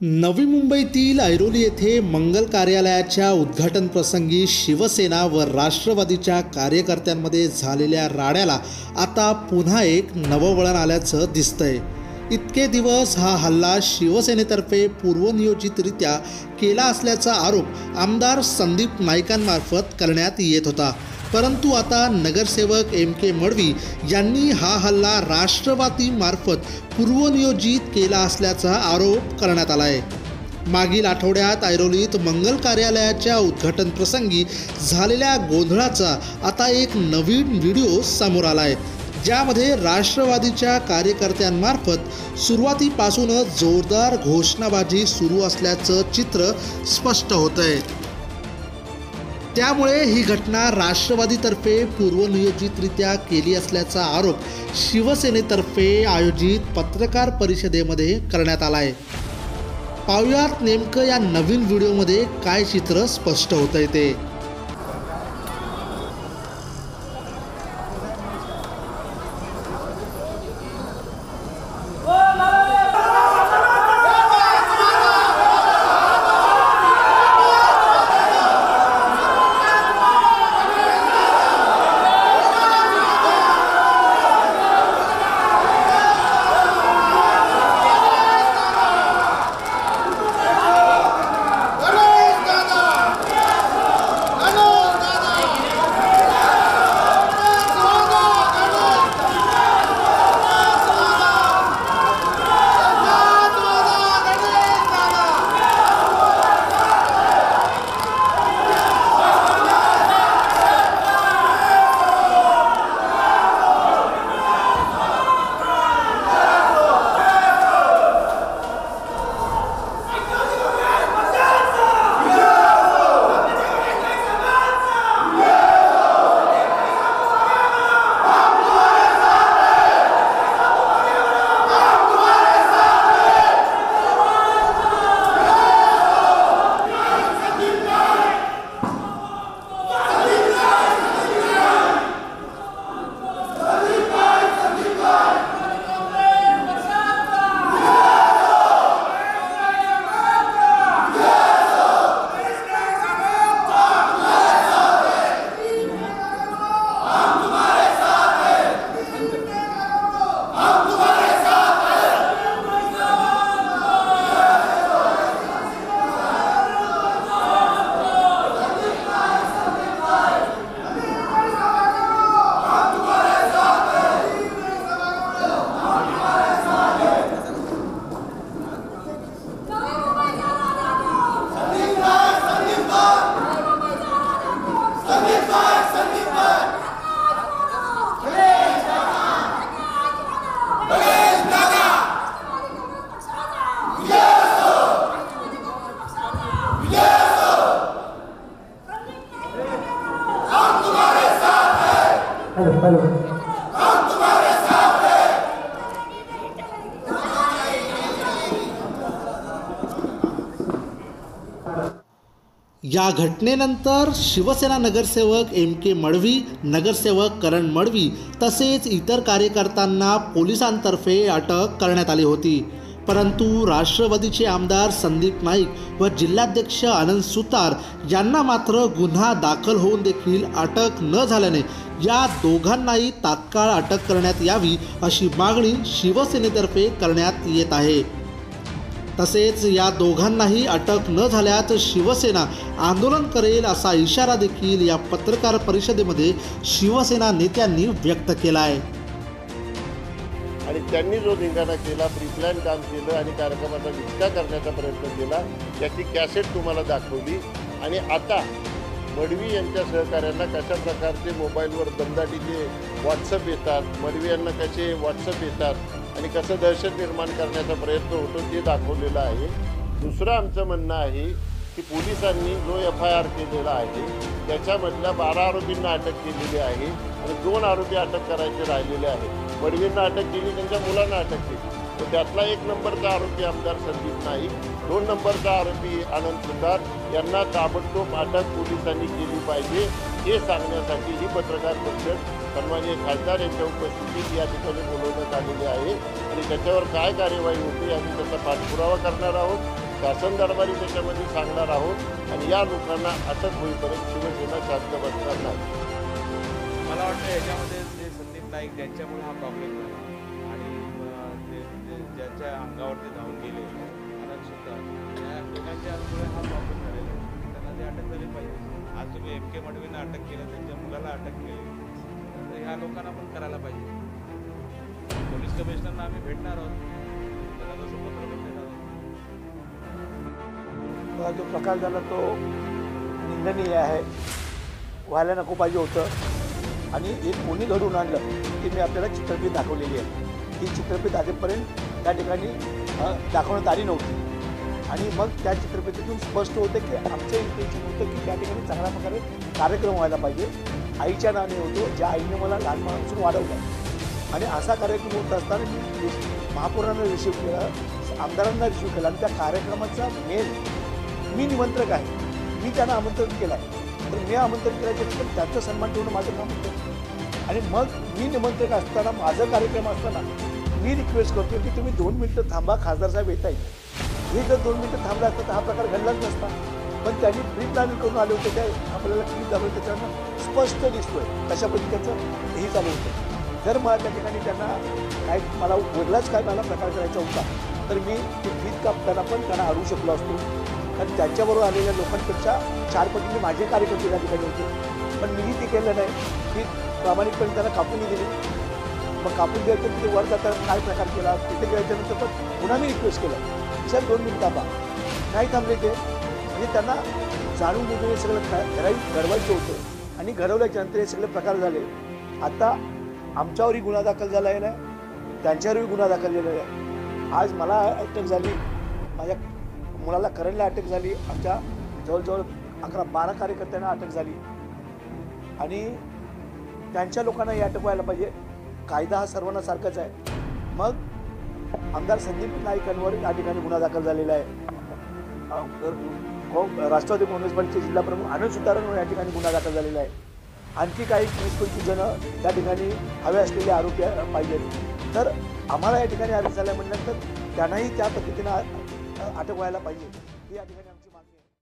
नवी मुंबईतील ऐरोली येथे मंगल कार्यालयाच्या उद्घाटन प्रसंगी शिवसेना व राष्ट्रवादीच्या कार्यकर्त्यांमध्ये झालेल्या राड्याला आता पुन्हा एक नववळण आल्याचं दिसतंय. इतके दिवस हा हल्ला शिवसेनेतर्फे पूर्वनियोजितरित्या केला असल्याचा आरोप आमदार संदीप नाईकांमार्फत करण्यात येत होता. परंतु आता नगरसेवक एम के मडवी यांनी हा हल्ला राष्ट्रवादी मार्फत पूर्वनियोजित केला असल्याचा आरोप करण्यात आला आहे मागील आठवड्यात ऐरोलीत मंगल कार्यालयाच्या उद्घाटन प्रसंगी झालेल्या गोंधळाचा आता एक नवीन व्हिडिओ समोर आला आहे ज्यामध्ये राष्ट्रवादीच्या कार्यकर्त्यांमार्फत सुरुवातीपासूनच जोरदार घोषणाबाजी सुरू असल्याचं चित्र स्पष्ट होत आहे त्यामुळे ही घटना राष्ट्रवादीतर्फे पूर्वनियोजितरित्या केली असल्याचा आरोप शिवसेनेतर्फे आयोजित पत्रकार परिषदेमध्ये करण्यात आला आहे. पाहुयात नेमकं या नवीन व्हिडिओमध्ये काय चित्र स्पष्ट होत आहे ते. हॅलो. या घटनेनंतर शिवसेना नगरसेवक एम के मडवी नगरसेवक करण मडवी तसेच इतर कार्यकर्त्यांना पोलिसांतर्फे अटक करण्यात आली होती. परंतु राष्ट्रवादीचे आमदार संदीप नाईक व जिल्हाध्यक्ष आनंद सुतार यांना मात्र गुन्हा दाखल होऊन देखील अटक न झाल्याने या दोघांनाही तात्काळ अटक करण्यात यावी अशी मागणी शिवसेनेतर्फे करण्यात येत आहे. तसेच या दोघांनाही अटक न झाल्यास शिवसेना आंदोलन करेल असा इशारा देखील या पत्रकार परिषदेमध्ये शिवसेना नेत्यांनी व्यक्त केला आहे आणि त्यांनी जो धिंगाणा केला प्रीप्लॅन काम केलं आणि कार्यक्रमाचा विस्तार करण्याचा प्रयत्न केला त्याची कॅसेट तुम्हाला दाखवली. आणि आता मडवी यांच्या सहकाऱ्यांना कशा प्रकारचे मोबाईलवर दमदाटीचे व्हॉट्सअप येतात मडवी यांना कसे व्हॉट्सअप येतात आणि कसं दहशत निर्माण करण्याचा प्रयत्न होतो ते दाखवलेलं आहे. दुसरं आमचं म्हणणं आहे की पोलिसांनी जो एफ आय आर केलेला आहे त्याच्यामधल्या बारा आरोपींना अटक केलेली आहे आणि दोन आरोपी अटक करायचे राहिलेले आहेत. वडवींना अटक केली त्यांच्या मुलांना अटक केली. तर त्यातला एक नंबरचा आरोपी आमदार संदीप नाईक दोन नंबरचा आरोपी आनंद सुतार यांना ताबडतोब अटक पोलिसांनी केली पाहिजे हे सांगण्यासाठी ही पत्रकार परिषद सन्मान्य खासदार यांच्या उपस्थितीत या ठिकाणी बोलवण्यात आलेली आहे. आणि त्याच्यावर काय कार्यवाही होते आम्ही त्याचा पाठपुरावा करणार आहोत शासन दरबारी त्याच्यामध्ये सांगणार आहोत आणि या लोकांना अटक होईपर्यंत शिवसेना शांत बसणार नाही. मला वाटतं याच्यामध्ये जे संदीप नाईक ज्यांच्यामुळे हा प्रॉब्लेम झाला. ते अंगावरती धावून गेले. कारण सुद्धा. त्या लोकांच्यामुळे हा प्रॉब्लेम झालेला आहे. त्यांना ते अटक झाली पाहिजे. आज तुम्ही एम के मडवींना अटक केलं त्यांच्या मुलाला अटक केली. तर ह्या लोकांना पण करायला पाहिजे. पोलीस कमिशनरना आम्ही भेटणार आहोत. त्याला तसं पत्र पण देणार आहोत. जो प्रकार झाला तो निंदनीय आहे. व्हायला नको पाहिजे होतं. आणि हे कोणी घडून आणलं की मी आपल्याला चित्रपट दाखवलेली आहे. ही चित्रपट आजपर्यंत त्या ठिकाणी दाखवण्यात आली नव्हती. आणि मग त्या चित्रपटीतून स्पष्ट होतं की आमचं इंटेन्शन होतं की त्या ठिकाणी चांगल्या प्रकारे कार्यक्रम व्हायला पाहिजे. आईच्या नाणे होतो ज्या आईने मला लहानपणापासून वाढवलं. आणि असा कार्यक्रम होत असताना मी महापौरांना रिसिव्ह केला आमदारांना रिसिव्ह केला. आणि त्या कार्यक्रमाचा मेन मी निमंत्रक आहे. मी त्यांना आमंत्रण केलं आहे. तर मी आमंत्रण केल्याच्यानंतर त्यांचा सन्मान ठेवणं माझं काम होतं. आणि मग मी निमंत्रक असताना माझा कार्यक्रम असताना मी रिक्वेस्ट करतो की तुम्ही दोन मिनटं थांबा खासदार साहेब येत आहेत. हे जर दोन मिनटं थांबला असता तर हा प्रकार घडलाच नसता. पण त्यांनी प्री प्लॅनिंग करून आले होते त्या आपल्याला क्लिप झालं त्याच्यानं स्पष्ट दिसतोय कशा पद्धतीचं हे चालू होतं. जर मला त्या ठिकाणी त्यांना काय मला वेगळाच काय मला प्रकार करायचा होता तर मी ते फीत कापताना पण त्यांना अडवू शकलो असतो. कारण त्यांच्याबरोबर आलेल्या लोकांपेक्षा चार पटीने माझे कार्यकर्ते त्या ठिकाणी होते. पण मीही ते केलं नाही. मी प्रामाणिकपणे त्यांना कापूनही दिली. मग कापून द्यायचं तिथे वर जाताना काय प्रकार केला? तिथे गेल्याच्यानंतर पण पुन्हा मी रिक्वेस्ट केलं. सर दोन मिनिट थांबा. नाही थांबले ते. म्हणजे त्यांना जाणून बुजून हे सगळं घराई घडवायचं होतं. आणि घडवल्याच्यानंतर हे सगळे प्रकार झाले. आता आमच्यावरही गुन्हा दाखल झाला आहे ना? त्यांच्यावरही गुन्हा दाखल झालेला आहे. आज मला अटक झाली. माझ्या मुलाला करणला अटक झाली. आमच्या जवळजवळ अकरा बारा कार्यकर्त्यांना अटक झाली. आणि त्यांच्या लोकांनाही अटक व्हायला पाहिजे. कायदा हा सर्वांना सारखाच आहे. मग आमदार संदीप नाईकांवर या ठिकाणी गुन्हा दाखल झालेला आहे. राष्ट्रवादी काँग्रेस पार्टीचे जिल्हा प्रमुख आनंद सुतारांवर या ठिकाणी गुन्हा दाखल झालेला आहे. आणखी काही वीस पंचवीस जण त्या ठिकाणी हवे असलेले आरोपी पाहिजेत. तर आम्हाला या ठिकाणी अरेस्ट झाल्या म्हटल्यानंतर त्यांनाही त्या पद्धतीनं अटक व्हायला पाहिजे. ही या ठिकाणी